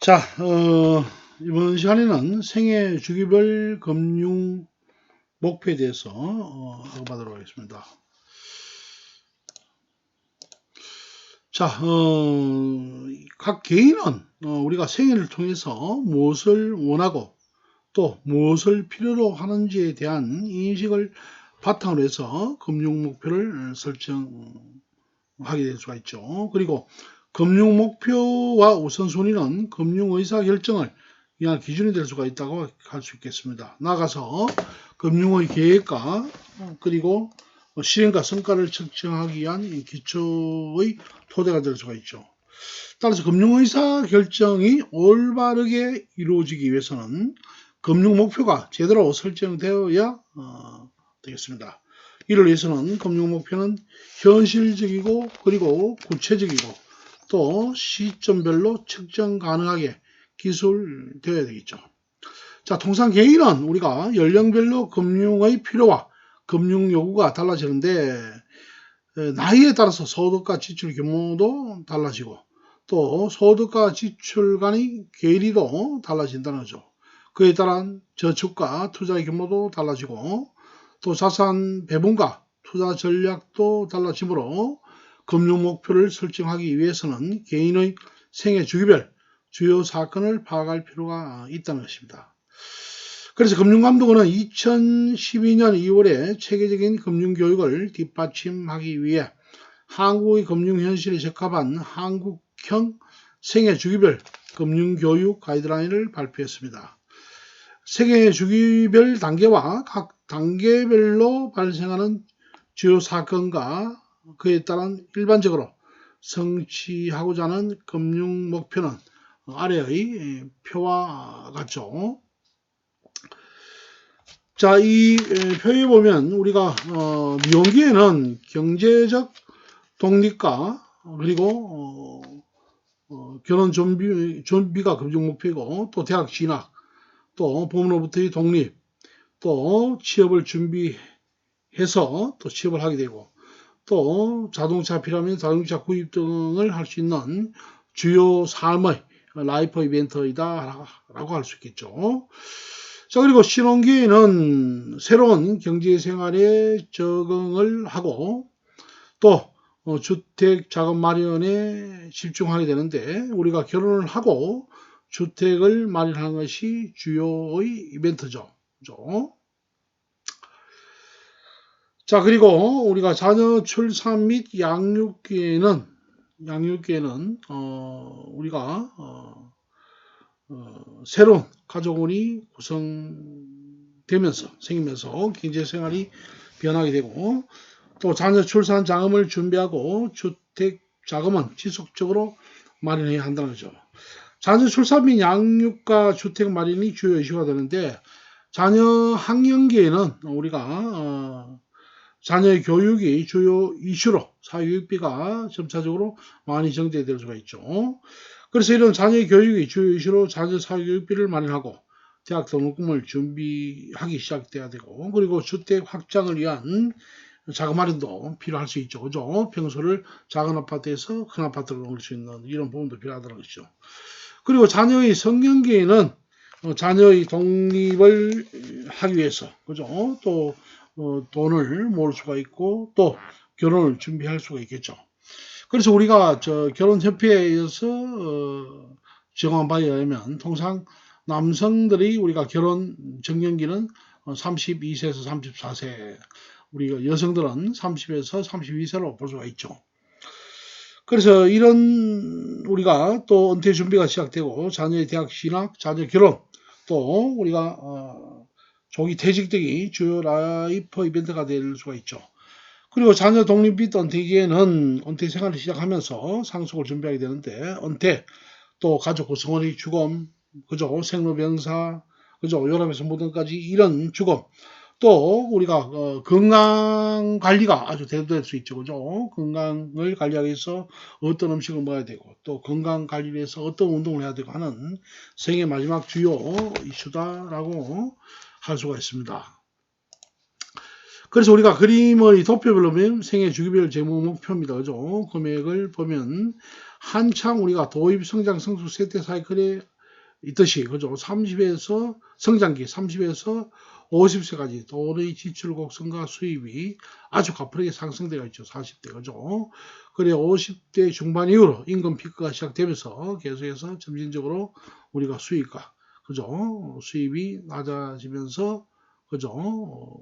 자, 어, 이번 시간에는 생애 주기별 금융 목표에 대해서 어, 알아보도록 하겠습니다. 자, 어, 각 개인은 어, 우리가 생애를 통해서 무엇을 원하고 또 무엇을 필요로 하는지에 대한 인식을 바탕으로 해서 금융 목표를 설정하게 될 수가 있죠. 그리고 금융 목표와 우선순위는 금융 의사 결정을 위한 기준이 될 수가 있다고 할 수 있겠습니다. 나가서 금융의 계획과 그리고 실행과 성과를 측정하기 위한 이 기초의 토대가 될 수가 있죠. 따라서 금융의사 결정이 올바르게 이루어지기 위해서는 금융 목표가 제대로 설정되어야 어, 되겠습니다. 이를 위해서는 금융 목표는 현실적이고 그리고 구체적이고 또 시점별로 측정 가능하게 기술되어야 되겠죠. 자, 통상 개인은 우리가 연령별로 금융의 필요와 금융 요구가 달라지는데 나이에 따라서 소득과 지출 규모도 달라지고 또 소득과 지출 간의 괴리도 달라진다는 거죠. 그에 따른 저축과 투자의 규모도 달라지고 또 자산 배분과 투자 전략도 달라지므로 금융 목표를 설정하기 위해서는 개인의 생애 주기별 주요 사건을 파악할 필요가 있다는 것입니다. 그래서 금융감독원은 2012년 2월에 체계적인 금융교육을 뒷받침하기 위해 한국의 금융현실에 적합한 한국형 생애 주기별 금융교육 가이드라인을 발표했습니다. 생애 주기별 단계와 각 단계별로 발생하는 주요 사건과 그에 따른 일반적으로 성취하고자 하는 금융 목표는 아래의 표와 같죠. 자, 이 표에 보면 우리가 어, 미용기에는 경제적 독립과 그리고 어, 어, 결혼 준비, 준비가 금융 목표이고 또 대학 진학, 또 부모로부터의 독립, 또 취업을 준비해서 또 취업을 하게 되고 또 자동차 필요하면 자동차 구입 등을 할 수 있는 주요 삶의 라이프 이벤트이다 라고 할 수 있겠죠. 자 그리고 신혼기에는 새로운 경제생활에 적응을 하고 또 어, 주택 자금 마련에 집중하게 되는데 우리가 결혼을 하고 주택을 마련하는 것이 주요의 이벤트죠. 그죠? 자, 그리고 우리가 자녀 출산 및 양육기에는, 양육기에는, 어, 우리가, 어, 어, 새로운 가족원이 구성되면서, 생기면서 경제생활이 변하게 되고, 또 자녀 출산 자금을 준비하고 주택 자금은 지속적으로 마련해야 한다는 거죠. 자녀 출산 및 양육과 주택 마련이 주요 이슈가 되는데, 자녀 학년기에는 우리가, 어, 자녀의 교육이 주요 이슈로 사교육비가 점차적으로 많이 정제될 수가 있죠. 그래서 이런 자녀의 교육이 주요 이슈로 자녀 사교육비를 마련하고 대학 등록금을 준비하기 시작돼야 되고 그리고 주택 확장을 위한 자금 마련도 필요할 수 있죠. 그죠? 평소를 작은 아파트에서 큰 아파트로 옮길 수 있는 이런 부분도 필요하다는 것이죠. 그리고 자녀의 성년기에는 어, 자녀의 독립을 하기 위해서, 그죠? 또 어, 돈을 모을 수가 있고 또 결혼을 준비할 수가 있겠죠. 그래서 우리가 저 결혼협회에 의해서 어, 정한 바에 의하면 통상 남성들이 우리가 결혼 정년기는 32세에서 34세, 우리가 여성들은 30에서 32세로 볼 수가 있죠. 그래서 이런 우리가 또 은퇴 준비가 시작되고 자녀의 대학 진학, 자녀 결혼, 또 우리가 어, 조기 퇴직 등이 주요 라이프 이벤트가 될 수가 있죠. 그리고 자녀 독립 및 은퇴기에는 은퇴 생활을 시작하면서 상속을 준비하게 되는데 은퇴 또 가족 구성원의 죽음 그죠? 생로병사 그죠? 요람에서 모든까지 이런 죽음 또 우리가 어, 건강 관리가 아주 대두될 수 있죠. 그죠? 건강을 관리하기 위해서 어떤 음식을 먹어야 되고 또 건강 관리를 위해서 어떤 운동을 해야 되고 하는 생애 마지막 주요 이슈다라고 할 수가 있습니다. 그래서 우리가 그림의 도표별로 보면 생애 주기별 재무 목표입니다. 그죠? 금액을 보면 한창 우리가 도입 성장 성숙 세대 사이클에 있듯이 그죠? 30에서 성장기 30에서 50세까지 돈의 지출 곡선과 수입이 아주 가파르게 상승되어 있죠. 40대 그죠? 그래 50대 중반 이후로 임금 피크가 시작되면서 계속해서 점진적으로 우리가 수입과 그죠? 수입이 낮아지면서 그죠?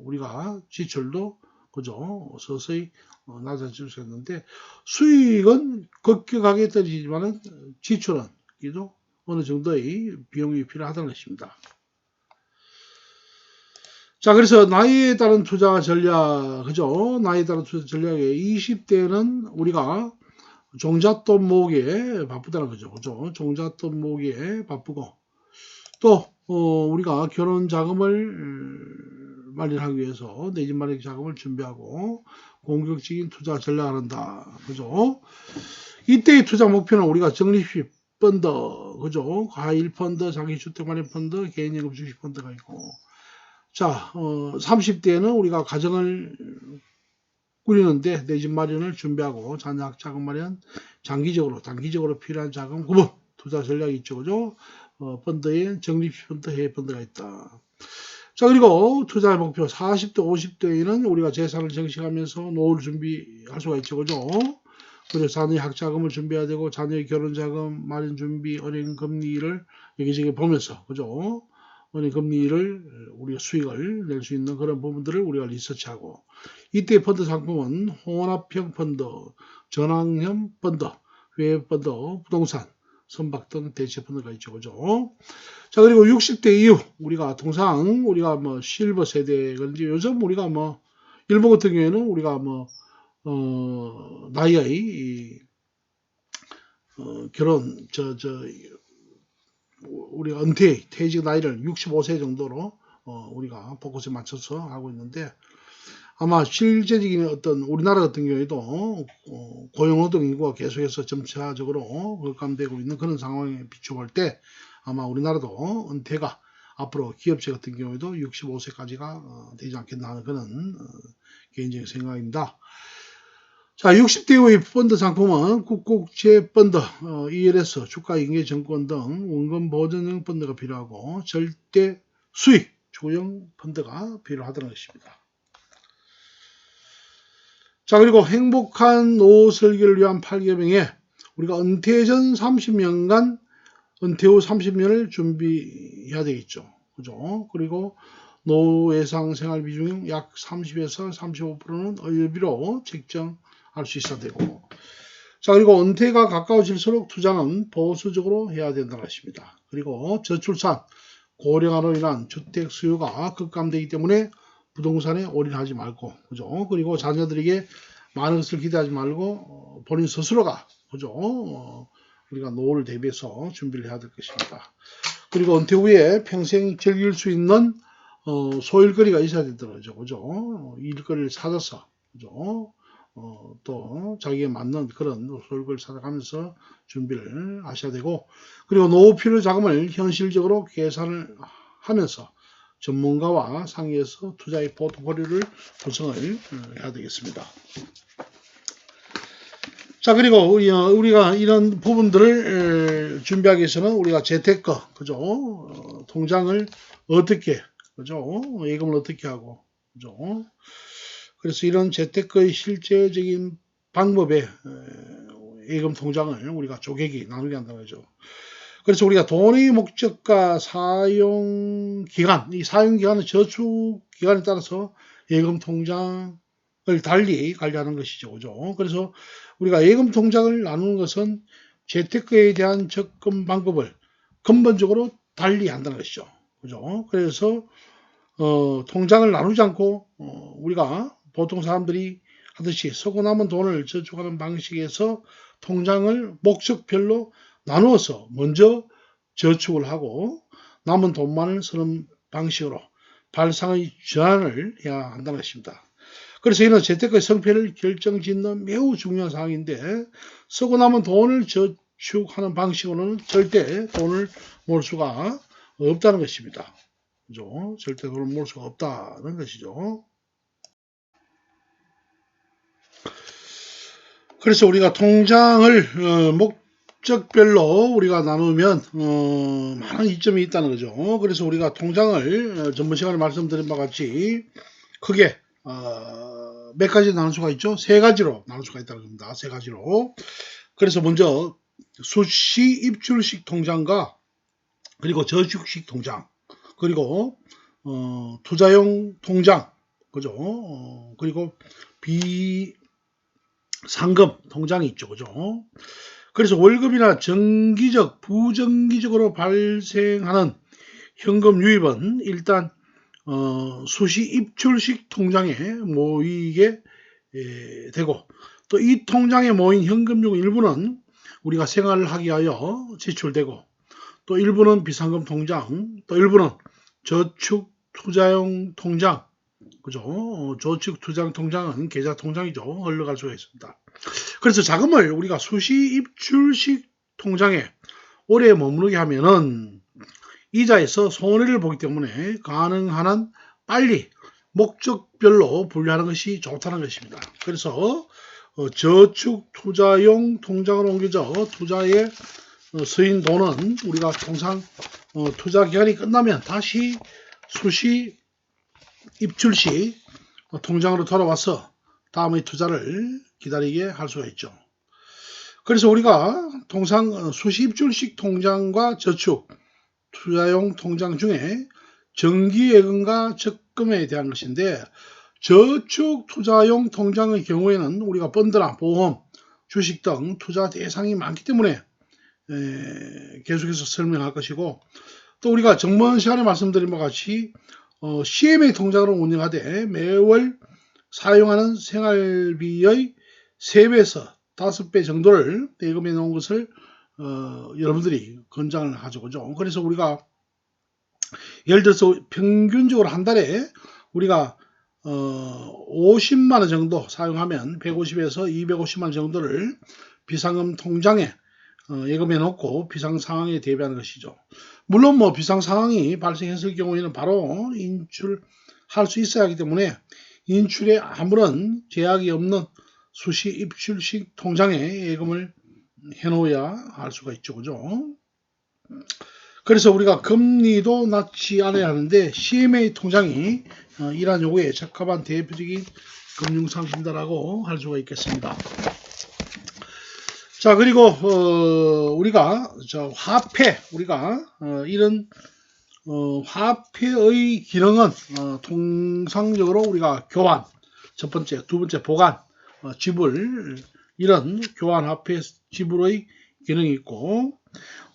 우리가 지출도 그죠? 서서히 어, 낮아질 수 있는데 수익은 급격하게 떨어지지만은 지출은 그죠? 어느 정도의 비용이 필요하다는 것입니다. 자, 그래서 나이에 따른 투자 전략, 그죠? 나이에 따른 투자 전략에 20대는 우리가 종잣돈 모으기에 바쁘다는 거죠. 그죠? 종잣돈 모으기에 바쁘고, 또, 어, 우리가 결혼 자금을 마련하기 위해서 내 집 마련 자금을 준비하고 공격적인 투자 전략을 한다. 그죠? 이때의 투자 목표는 우리가 적립식 펀드, 그죠? 과일 펀드, 장기 주택 마련 펀드, 개인연금 주식 펀드가 있고, 자, 어, 30대에는 우리가 가정을 꾸리는데 내 집 마련을 준비하고 자녀 자금 마련, 장기적으로, 단기적으로 필요한 자금 구분, 투자 전략이 있죠. 그죠? 어, 펀드에 적립식 펀드, 해외 펀드가 있다. 자, 그리고 투자 목표 40대, 50대에는 우리가 재산을 정식하면서 노후를 준비할 수가 있죠. 그죠? 그리고 자녀의 학자금을 준비해야 되고, 자녀의 결혼자금, 마련 준비, 은행 금리를 여기저기 보면서, 그죠? 은행 금리를 우리가 수익을 낼 수 있는 그런 부분들을 우리가 리서치하고 이때 펀드 상품은 혼합형 펀드, 전환형 펀드, 외 펀드, 부동산, 선박 등 대체 펀드가 있죠. 그죠? 자, 그리고 60대 이후 우리가 통상 우리가 뭐 실버 세대 그런지 요즘 우리가 뭐 일본 같은 경우에는 우리가 뭐 어, 나이의 이, 어, 결혼 저 저 우리 은퇴, 퇴직 나이를 65세 정도로 어, 우리가 포커스에 맞춰서 하고 있는데 아마 실제적인 어떤 우리나라 같은 경우에도 어, 고용노동 인구가 계속해서 점차적으로 급감되고 있는 그런 상황에 비춰볼 때 아마 우리나라도 은퇴가 앞으로 기업체 같은 경우에도 65세까지가 어, 되지 않겠나 하는 그런 어, 개인적인 생각입니다. 자, 60대 이후의 펀드 상품은 국국제 펀드, 어, ELS, 주가인계 정권 등 원금 보전형 펀드가 필요하고 절대 수익 조형 펀드가 필요하다는 것입니다. 자, 그리고 행복한 노후 설계를 위한 8개명에 우리가 은퇴 전 30년간 은퇴 후 30년을 준비해야 되겠죠. 그죠? 그리고 노후 예상 생활 비 중 약 30에서 35%는 의료비로 책정 할 수 있어야 되고 자 그리고 은퇴가 가까워질수록 투자는 보수적으로 해야 된다는 것입니다. 그리고 저출산 고령화로 인한 주택 수요가 급감되기 때문에 부동산에 올인하지 말고 그죠? 그리고 자녀들에게 많은 것을 기대하지 말고 어, 본인 스스로가 그죠? 어, 우리가 노후를 대비해서 준비를 해야 될 것입니다. 그리고 은퇴 후에 평생 즐길 수 있는 어, 소일거리가 있어야 되더라고요. 그죠? 일거리를 찾아서 그죠? 어, 또 자기에 맞는 그런 소득을 찾아가면서 준비를 하셔야 되고 그리고 노후 필요 자금을 현실적으로 계산을 하면서 전문가와 상의해서 투자의 포트폴리오를 구성을 해야 되겠습니다. 자 그리고 우리, 어, 우리가 이런 부분들을 준비하기 위해서는 우리가 재테크 그죠 어, 통장을 어떻게 그죠 예금을 어떻게 하고 그죠 그래서 이런 재테크의 실제적인 방법에 예금 통장을 우리가 쪼개기 나누게 한다고 하죠. 그래서 우리가 돈의 목적과 사용 기간, 이 사용 기간은 저축 기간에 따라서 예금 통장을 달리 관리하는 것이죠. 그죠? 그래서 우리가 예금 통장을 나누는 것은 재테크에 대한 접근 방법을 근본적으로 달리 한다는 것이죠. 그죠? 그래서 어, 통장을 나누지 않고 어, 우리가 보통 사람들이 하듯이 쓰고 남은 돈을 저축하는 방식에서 통장을 목적별로 나누어서 먼저 저축을 하고 남은 돈만을 쓰는 방식으로 발상의 전환을 해야 한다는 것입니다. 그래서 이는 재테크의 성패를 결정짓는 매우 중요한 사항인데 쓰고 남은 돈을 저축하는 방식으로는 절대 돈을 모을 수가 없다는 것입니다. 그죠? 절대 돈을 모을 수가 없다는 것이죠. 그래서 우리가 통장을 어, 목 업적별로 우리가 나누면 어, 많은 이점이 있다는 거죠. 그래서 우리가 통장을 어, 전번 시간에 말씀드린 바와 같이 크게 어, 몇 가지 나눌 수가 있죠. 세 가지로 나눌 수가 있다는 겁니다. 세 가지로. 그래서 먼저 수시 입출식 통장과 그리고 저축식 통장 그리고 어, 투자용 통장 그죠? 어, 그리고 비상금 통장이 있죠. 그죠? 그래서 월급이나 정기적, 부정기적으로 발생하는 현금 유입은 일단 어, 수시 입출식 통장에 모이게 에, 되고 또 이 통장에 모인 현금 중 일부는 우리가 생활을 하기 위하여 지출되고 또 일부는 비상금 통장 또 일부는 저축 투자용 통장 그죠? 어, 저축 투자용 통장은 계좌 통장이죠. 흘러갈 수가 있습니다. 그래서 자금을 우리가 수시 입출식 통장에 오래 머무르게 하면은 이자에서 손해를 보기 때문에 가능한 한 빨리 목적별로 분류하는 것이 좋다는 것입니다. 그래서 어, 저축 투자용 통장으로 옮겨져 투자에 어, 쓰인 돈은 우리가 통상 어, 투자 기간이 끝나면 다시 수시 입출 시 통장으로 돌아와서 다음의 투자를 기다리게 할 수가 있죠. 그래서 우리가 통상 수시 입출식 통장과 저축, 투자용 통장 중에 정기예금과 적금에 대한 것인데 저축 투자용 통장의 경우에는 우리가 펀드나 보험, 주식 등 투자 대상이 많기 때문에 에, 계속해서 설명할 것이고 또 우리가 정번 시간에 말씀드린 것 같이 어, CMA 통장으로 운영하되 매월 사용하는 생활비의 3배에서 5배 정도를 예금해 놓은 것을 어, 여러분들이 권장을 하죠. 그죠? 그래서 우리가 예를 들어서 평균적으로 한 달에 우리가 어, 50만 원 정도 사용하면 150에서 250만 원 정도를 비상금 통장에 어, 예금해 놓고 비상 상황에 대비하는 것이죠. 물론 뭐 비상 상황이 발생했을 경우에는 바로 인출할 수 있어야 하기 때문에 인출에 아무런 제약이 없는 수시 입출식 통장에 예금을 해놓아야 할 수가 있죠. 그죠? 그래서 우리가 금리도 낮지 않아야 하는데 CMA 통장이 어, 이러한 요구에 적합한 대표적인 금융상품다라고 할 수가 있겠습니다. 자 그리고 어, 우리가 저 화폐 우리가 어, 이런 어, 화폐의 기능은 어, 통상적으로 우리가 교환 첫 번째 두 번째 보관 어, 지불 이런 교환 화폐 지불의 기능이 있고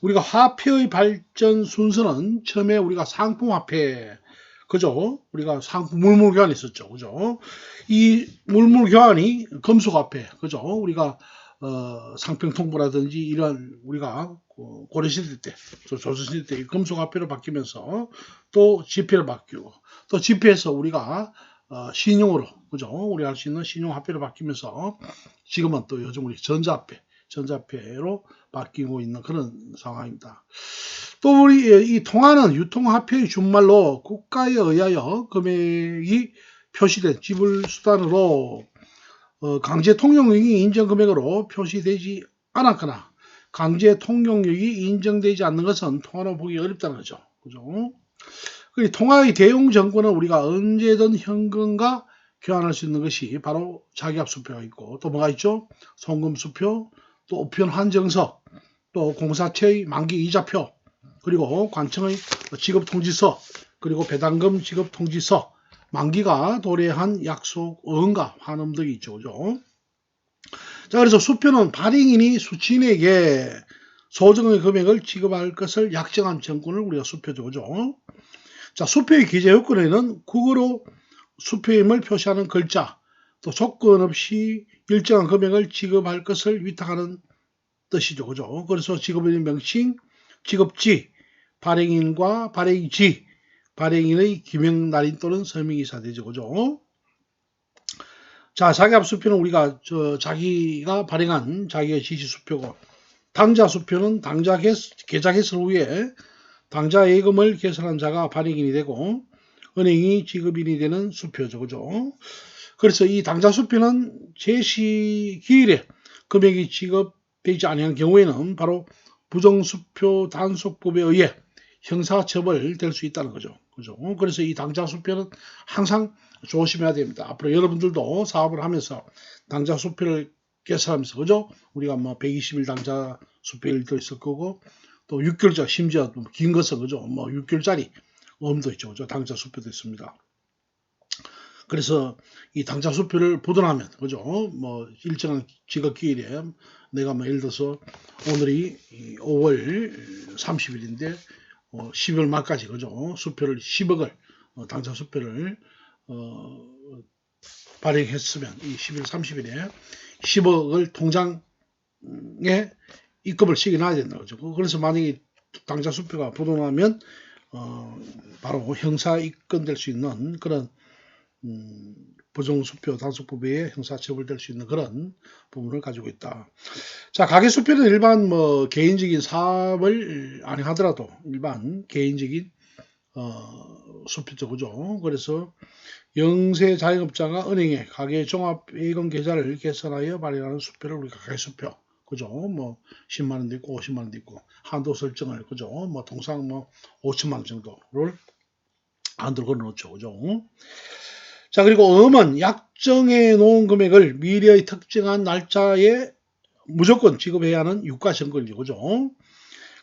우리가 화폐의 발전 순서는 처음에 우리가 상품 화폐 그죠? 우리가 상품 물물 교환이 있었죠. 그죠? 이 물물 교환이 금속 화폐 그죠? 우리가 어, 상평통보라든지 이런 우리가 고려시대 때, 조선시대 때 금속 화폐로 바뀌면서 또 지폐로 바뀌고 또 지폐에서 우리가 어, 신용으로 그죠? 우리 할 수 있는 신용 화폐로 바뀌면서 지금은 또 요즘 우리 전자화폐, 전자화폐로 바뀌고 있는 그런 상황입니다. 또 우리 이 통화는 유통화폐의 준말로 국가에 의하여 금액이 표시된 지불 수단으로 어, 강제 통용력이 인정 금액으로 표시되지 않았거나 강제 통용력이 인정되지 않는 것은 통화로 보기 어렵다는 거죠. 그죠? 그 통화의 대용 정권은 우리가 언제든 현금과 교환할 수 있는 것이 바로 자기압 수표가 있고 또 뭐가 있죠? 송금 수표, 또 우편 한정서, 또 공사체의 만기 이자표, 그리고 관청의 지급 통지서, 그리고 배당금 지급 통지서, 만기가 도래한 약속, 응가, 환음 등이 있죠. 그죠? 자, 그래서 수표는 발행인이 수취인에게 소정의 금액을 지급할 것을 약정한 정권을 우리가 수표죠. 그죠? 자, 수표의 기재 요건에는 국어로 수표임을 표시하는 글자, 또 조건 없이 일정한 금액을 지급할 것을 위탁하는 뜻이죠. 그죠? 그래서 지급인의 명칭, 지급지, 발행인과 발행지, 발행인의 기명 날인 또는 서명이사 되죠. 그죠? 자, 자기합 수표는 우리가 저 자기가 발행한 자기의 지시 수표고 당자 수표는 당자 계좌 개설 후에 당자 예금을 개설한 자가 발행인이 되고 은행이 지급인이 되는 수표죠. 그죠? 그래서 이 당자 수표는 제시 기일에 금액이 지급 되지 아니한 경우에는 바로 부정수표 단속법에 의해 형사처벌될 수 있다는 거죠. 그죠? 그래서 이 당자수표는 항상 조심해야 됩니다. 앞으로 여러분들도 사업을 하면서 당자수표를 계산하면서 그죠? 우리가 뭐 120일 당자수표일도 있을 거고 또 6개월짜 심지어 긴 것은 그죠? 뭐 6개월짜리 어음도 있죠. 그죠? 당자 수표도 있습니다. 그래서 이 당자 수표를 보존하면 그죠? 뭐 일정한 지각 기일에 내가 뭐 예를 들어서 오늘이 5월 30일인데 어, 12월 말까지 그죠? 수표를 10억을 어, 당장 수표를 어, 발행했으면 이 11월 30일에 10억을 통장에 입금을 시켜놔야 된다 그죠? 그래서 만약에 당장 수표가 부동하면 어, 바로 형사 입건될 수 있는 그런 음, 부정수표 단속법에 형사 처벌될 수 있는 그런 부분을 가지고 있다. 자, 가계수표는 일반 뭐 개인적인 사업을 안 하더라도 일반 개인적인 어, 수표죠, 그죠? 그래서 영세 자영업자가 은행에 가계 종합예금 계좌를 개설하여 발행하는 수표를 우리가 가계수표, 그죠? 뭐 10만 원도 있고 50만 원도 있고 한도 설정을 그죠? 뭐 통상 뭐 5천만 원 정도를 한도로 걸어놓죠, 그죠? 자, 그리고 음은 약정해 놓은 금액을 미래의 특정한 날짜에 무조건 지급해야 하는 유가증권이죠. 그죠?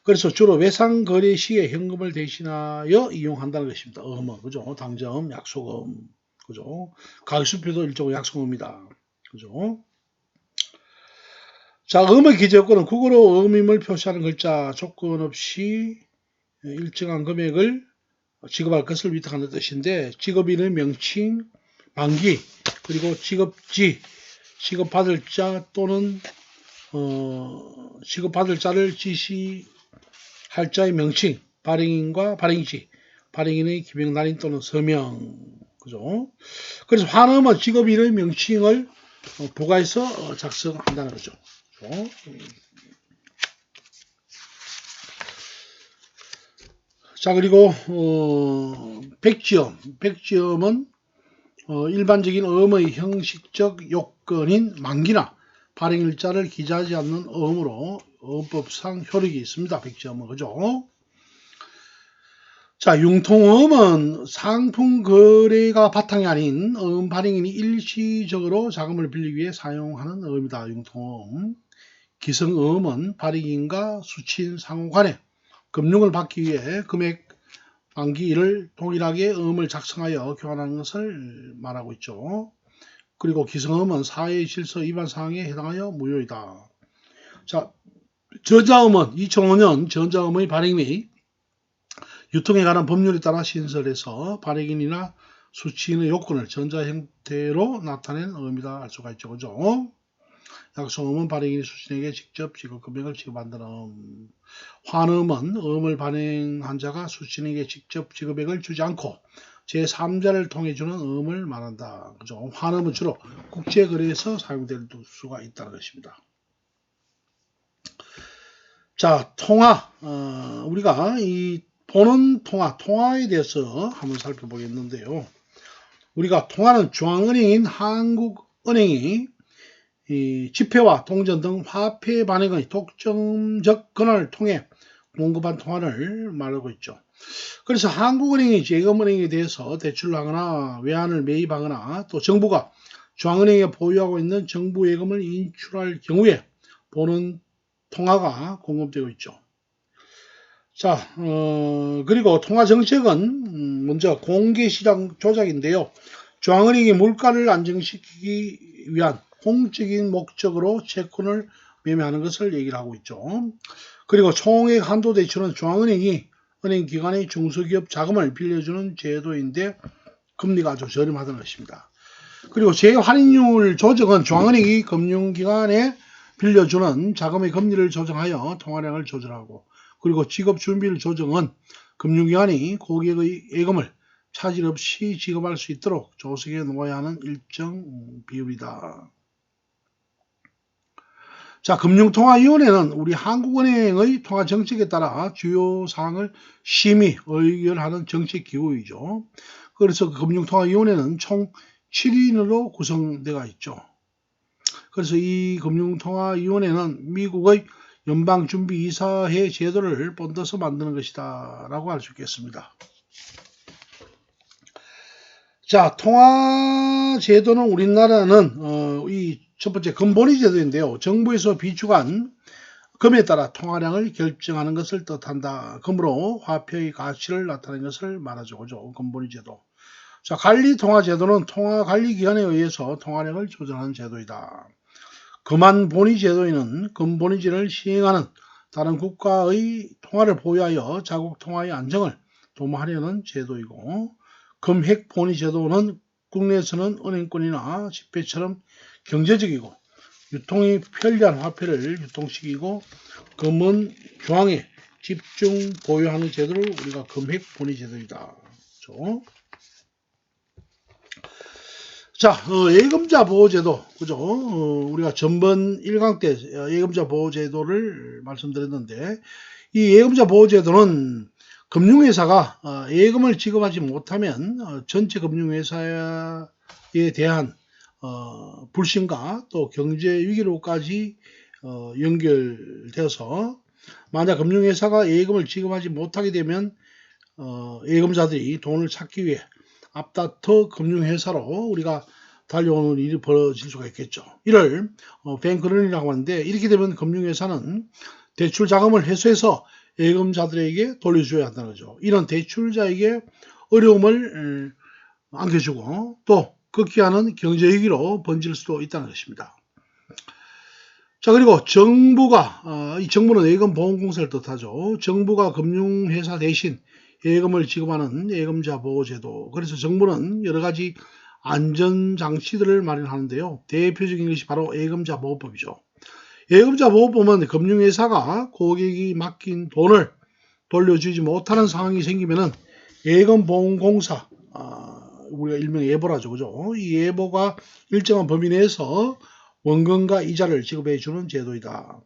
그래서 주로 외상 거래 시에 현금을 대신하여 이용한다는 것입니다. 음은 그죠? 당점, 약속음, 그죠? 가격수표도 일종의 약속음입니다. 그죠? 자, 음의 기재요건은 국어로 음임을 표시하는 글자 조건 없이 일정한 금액을 지급할 것을 위탁하는 뜻인데 직업인의 명칭, 만기 그리고 직업지 직업받을 자 또는 어, 직업받을 자를 지시할 자의 명칭 발행인과 발행지 발행인의 기명 날인 또는 서명 그죠 그래서 환음은 직업인의 명칭을 어, 부가해서 어, 작성한다는 거죠? 자 그리고 어, 백지엄 백지엄은 어, 일반적인 어음의 형식적 요건인 만기나 발행일자를 기재하지 않는 어음으로 어법상 효력이 있습니다. 백지어은 그죠? 자, 융통어음은 상품 거래가 바탕이 아닌 어음 발행인이 일시적으로 자금을 빌리기 위해 사용하는 어음이다. 융통어음. 기성어음은 발행인과 수취인 상호 간에 금융을 받기 위해 금액 만기일을 동일하게 음을 작성하여 교환하는 것을 말하고 있죠. 그리고 기성음은 사회 질서 위반 사항에 해당하여 무효이다. 자, 저자음은 2005년 전자음의 발행 및 유통에 관한 법률에 따라 신설해서 발행인이나 수취인의 요건을 전자 형태로 나타낸 음이다 할 수가 있죠. 그죠? 약속음은 발행인이 수신에게 직접 지급 금액을 지급한다는 음. 환음은 음을 발행한 자가 수신에게 직접 지급액을 주지 않고 제3자를 통해 주는 음을 말한다. 그죠? 환음은 주로 국제거래에서 사용될 수가 있다는 것입니다. 자, 통화. 어, 우리가 이 보는 통화, 통화에 대해서 한번 살펴보겠는데요. 우리가 통화는 중앙은행인 한국은행이 이 지폐와 동전 등 화폐 반응의 독점적 권한을 통해 공급한 통화를 말하고 있죠. 그래서 한국은행이 재금은행에 대해서 대출을 하거나 외환을 매입하거나 또 정부가 중앙은행에 보유하고 있는 정부 예금을 인출할 경우에 보는 통화가 공급되고 있죠. 자, 어, 그리고 통화 정책은 음, 먼저 공개시장 조작인데요. 중앙은행이 물가를 안정시키기 위한 공적인 목적으로 채권을 매매하는 것을 얘기를 하고 있죠. 그리고 총액 한도 대출은 중앙은행이 은행 기관의 중소기업 자금을 빌려주는 제도인데 금리가 아주 저렴하다는 것입니다. 그리고 재환율 조정은 중앙은행이 금융기관에 빌려주는 자금의 금리를 조정하여 통화량을 조절하고 그리고 직업 준비를 조정은 금융기관이 고객의 예금을 차질 없이 지급할 수 있도록 조성해 놓아야 하는 일정 비율이다. 자, 금융통화위원회는 우리 한국은행의 통화 정책에 따라 주요 사항을 심의, 의결하는 정책 기구이죠. 그래서 그 금융통화위원회는 총 7인으로 구성되어 있죠. 그래서 이 금융통화위원회는 미국의 연방준비이사회 제도를 본떠서 만드는 것이다 라고 할 수 있겠습니다. 자, 통화 제도는 우리나라는 어, 이 첫 번째 근본위 제도인데요. 정부에서 비축한 금에 따라 통화량을 결정하는 것을 뜻한다. 금으로 화폐의 가치를 나타내는 것을 말하죠. 그죠? 근본위 제도. 자, 관리 통화 제도는 통화 관리 기관에 의해서 통화량을 조정하는 제도이다. 금한 본위 제도에는 금본위제를 시행하는 다른 국가의 통화를 보유하여 자국 통화의 안정을 도모하려는 제도이고 금핵 본위 제도는 국내에서는 은행권이나 지폐처럼 경제적이고 유통이 편리한 화폐를 유통시키고 금은 중앙에 집중 보유하는 제도를 우리가 금핵 본위 제도이다. 그렇죠? 자, 어, 예금자 보호제도, 그죠? 어, 우리가 전번 1강 때 어, 예금자 보호제도를 말씀드렸는데, 이 예금자 보호제도는 금융회사가 어, 예금을 지급하지 못하면 어, 전체 금융회사에 대한 어, 불신과 또 경제 위기로까지 어, 연결되어서 만약 금융회사가 예금을 지급하지 못하게 되면 어, 예금자들이 돈을 찾기 위해 앞다퉈 금융회사로 우리가 달려오는 일이 벌어질 수가 있겠죠. 이를 어, 뱅크런이라고 하는데 이렇게 되면 금융회사는 대출 자금을 회수해서 예금자들에게 돌려줘야 한다는 거죠. 이런 대출자에게 어려움을 음, 안겨주고 또 극기하는 경제위기로 번질 수도 있다는 것입니다. 자 그리고 정부가 어, 이 정부는 예금 보험공사를 뜻하죠. 정부가 금융회사 대신 예금을 지급하는 예금자 보호제도. 그래서 정부는 여러 가지 안전장치들을 마련하는데요. 대표적인 것이 바로 예금자 보호법이죠. 예금자 보호법은 금융회사가 고객이 맡긴 돈을 돌려주지 못하는 상황이 생기면은 예금보험공사, 아, 우리가 일명 예보라죠. 그죠? 이 예보가 일정한 범위 내에서 원금과 이자를 지급해 주는 제도이다.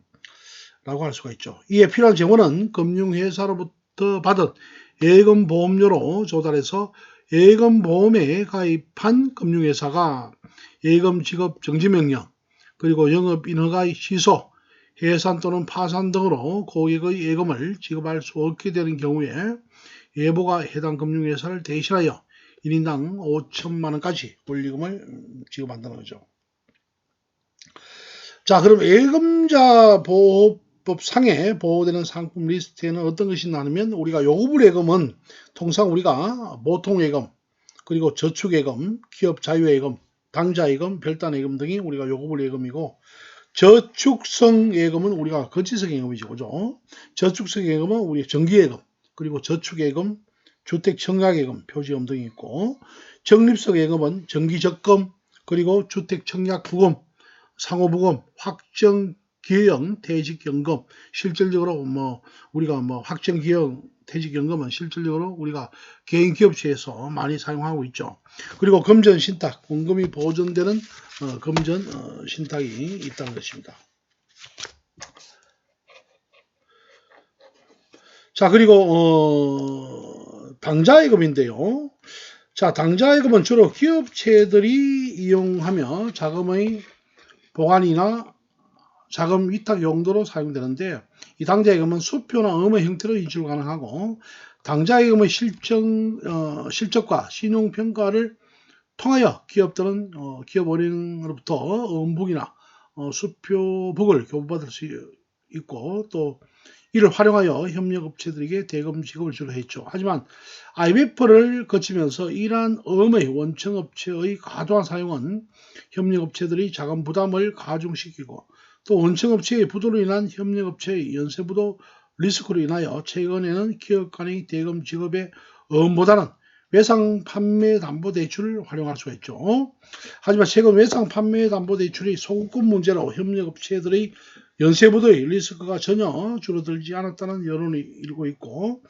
라고 할 수가 있죠. 이에 필요한 재원은 금융회사로부터 받은 예금보험료로 조달해서 예금보험에 가입한 금융회사가 예금 지급 정지명령 그리고 영업인허가의 취소, 해산 또는 파산 등으로 고객의 예금을 지급할 수 없게 되는 경우에 예보가 해당 금융회사를 대신하여 1인당 5천만 원까지 권리금을 지급한다는 거죠. 자, 그럼 예금자 보호법 상에 보호되는 상품 리스트에는 어떤 것이 나누면 우리가 요구불 예금은 통상 우리가 보통 예금, 그리고 저축 예금, 기업 자유 예금, 당좌 예금, 별단 예금 등이 우리가 요구불 예금이고 저축성 예금은 우리가 거치성 예금이죠. 그죠? 저축성 예금은 우리 정기 예금, 그리고 저축 예금, 주택 청약 예금, 표지금 등이 있고 적립성 예금은 정기 적금, 그리고 주택 청약 부금, 상호부금, 확정 기형 퇴직연금 실질적으로 뭐 우리가 뭐 확정 기형 퇴직연금은 실질적으로 우리가 개인 기업체에서 많이 사용하고 있죠. 그리고 금전 신탁, 원금이 보존되는 어, 금전 어, 신탁이 있다는 것입니다. 자 그리고 어, 당좌예금인데요. 자 당좌예금은 주로 기업체들이 이용하며 자금의 보관이나 자금 위탁 용도로 사용되는데 이 당좌예금은 수표나 음의 형태로 인출 가능하고 당좌예금의 실정, 어, 실적과 신용평가를 통하여 기업들은 어, 기업은행으로부터 음북이나 어, 수표북을 교부받을 수 있고 또 이를 활용하여 협력업체들에게 대금 지급을 주로 했죠. 하지만 IMF를 거치면서 이러한 음의 원청업체의 과도한 사용은 협력업체들이 자금 부담을 가중시키고 또 원청업체의 부도로 인한 협력업체의 연쇄부도 리스크로 인하여 최근에는 기업 간의 대금 지급의 음보다는 외상 판매 담보 대출을 활용할 수가 있죠. 하지만 최근 외상 판매 담보 대출이 소급금 문제로 협력업체들의 연쇄부도의 리스크가 전혀 줄어들지 않았다는 여론이 일고 있고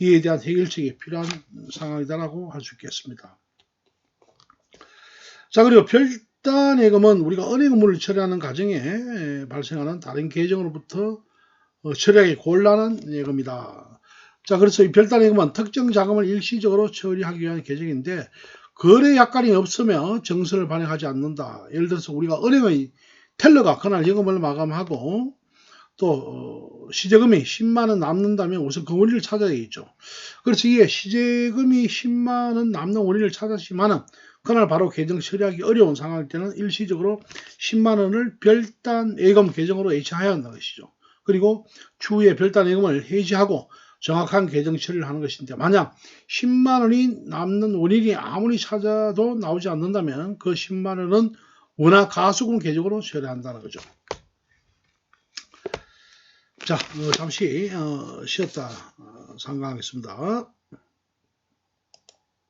이에 대한 해결책이 필요한 상황이다라고 할 수 있겠습니다. 자 그리고 별 단 예금은 우리가 은행 업무를 처리하는 과정에 발생하는 다른 계정으로부터 어, 처리하기 곤란한 예금이다. 자 그래서 이 별단 예금은 특정 자금을 일시적으로 처리하기 위한 계정인데 거래 약관이 없으면 정서를 발행하지 않는다. 예를 들어서 우리가 은행의 텔러가 그날 예금을 마감하고 또 어, 시제금이 10만 원 남는다면 우선 그 원리를 찾아야겠죠. 그래서 이게 시제금이 10만 원 남는 원리를 찾았지만은 그날 바로 계정 처리하기 어려운 상황일 때는 일시적으로 10만 원을 별단 예금 계정으로 예치해야 한다는 것이죠. 그리고 추후에 별단 예금을 해지하고 정확한 계정 처리를 하는 것인데 만약 10만 원이 남는 원인이 아무리 찾아도 나오지 않는다면 그 10만 원은 원화 가수금 계정으로 처리한다는 거죠. 자, 어, 잠시 어, 쉬었다 어, 상강하겠습니다.